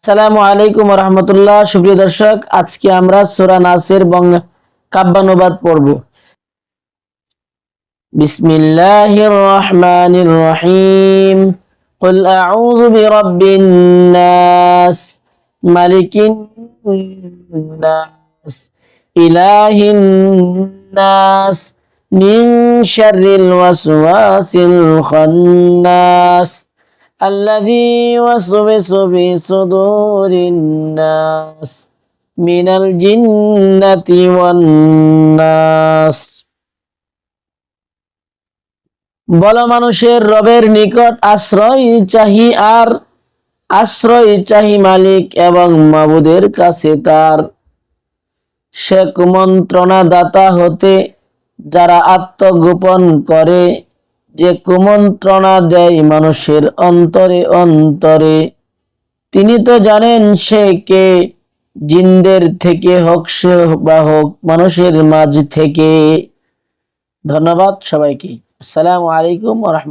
আসসালামু আলাইকুম রহমতুল্লাহ সুপ্রিয় দর্শক আজকে আমরা সোরা নাসের বং কাব্যানুবাদ পড়ব বিসমিল্লাহির রহমানির রহিম قل أعوذ برب الناس ملك الناس إله الناس من شر الوسواس الخناس الذي يوسوس في صدور الناس من الجنة والناس বল মানুষের রবের নিকট আশ্রয় চাহি আর আশ্রয় চাহি মালিক এবং মাবুদের কাছে তার সে কুমন্ত্রণা দাতা হতে যারা আত্মগোপন করে যে কুমন্ত্রণা দেয় মানুষের অন্তরে অন্তরে। তিনি তো জানেন সে কে, জিন্দের থেকে হোক সে বা হোক, মানুষের মাঝ থেকে। ধন্যবাদ সবাইকে। আসসালামু আলাইকুম রহমত